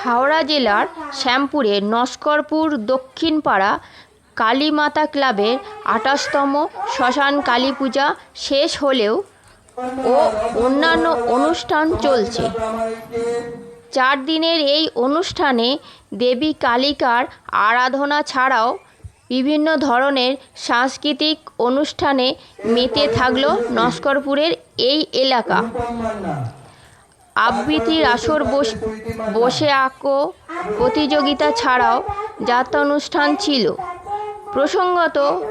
হাওড়া জেলার শ্যামপুরে নস্করপুর দক্ষিণপাড়া কালীমাতা ক্লাবের আঠাশতম শ্মশান কালী পূজা শেষ হলেও ও অন্যান্য অনুষ্ঠান চলছে। চার দিনের এই অনুষ্ঠানে দেবী কালিকার আরাধনা ছাড়াও বিভিন্ন ধরনের সাংস্কৃতিক অনুষ্ঠানে মেতে থাকল নস্করপুরের এই এলাকা। আবৃত্তির আসর বস- আঁকো প্রতিযোগিতা ছাড়াও যাত্রা অনুষ্ঠান ছিল। প্রসঙ্গত,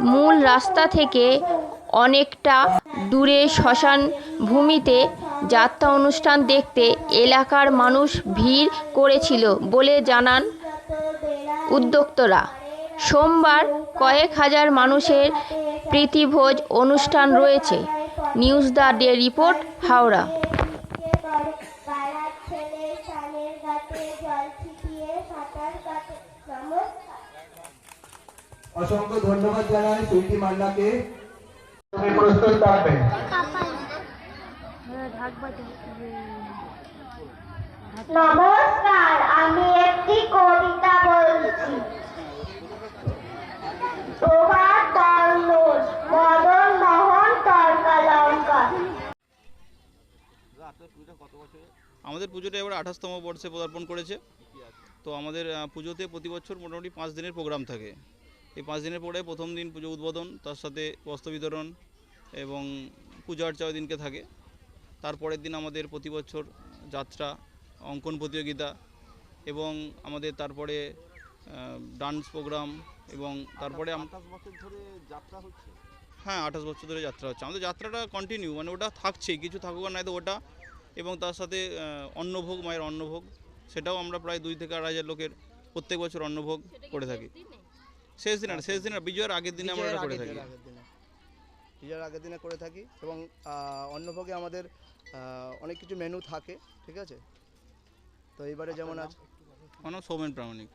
মূল রাস্তা থেকে অনেকটা দূরে শ্মশান ভূমিতে যাত্রা অনুষ্ঠান দেখতে এলাকার মানুষ ভিড় করেছিল বলে জানান উদ্যোক্তরা। সোমবার কয়েক হাজার মানুষের প্রীতিভোজ অনুষ্ঠান রয়েছে। News the day report, Howrah. ছেলে সানের গাতে জল ছিটিয়ে সাঁতার কাটে। নমস্কার। অসংখ্য ধন্যবাদ জানাই সুইটি মান্নাকে। তুমি প্রস্তুত থাকবে নমস্কার। আমাদের পুজোটা এবার আঠাশতম বর্ষে পদার্পণ করেছে। তো আমাদের পুজোতে প্রতি বছর মোটামুটি পাঁচ দিনের প্রোগ্রাম থাকে। এই পাঁচ দিনের পরে প্রথম দিন পুজো উদ্বোধন তার সাথে বস্ত্র বিতরণ এবং পূজা অর্চা ওই দিনকে থাকে। তারপরের দিন আমাদের প্রতি বছর যাত্রা অঙ্কন প্রতিযোগিতা এবং আমাদের তারপরে ডান্স প্রোগ্রাম এবং তারপরে হ্যাঁ আঠাশ বছর ধরে যাত্রা হচ্ছে। আমাদের যাত্রাটা কন্টিনিউ মানে ওটা থাকছেই কিছু থাকুক আর নাই তো ওটা এবং তার সাথে অন্নভোগ মায়ের অন্নভোগ সেটাও আমরা প্রায় দুই থেকে আড়াই হাজার লোকের প্রত্যেক বছর অন্নভোগ করে থাকি। শেষ দিন? আর শেষ দিন আর বিজয়ের আগের দিনে আমরা করে থাকি। বিজয়ের আগের দিনে। করে থাকি এবং অন্নভোগে আমাদের অনেক কিছু মেনু থাকে ঠিক আছে? তো এবারে যেমন আছে আমার সৌমেন প্রামাণিক।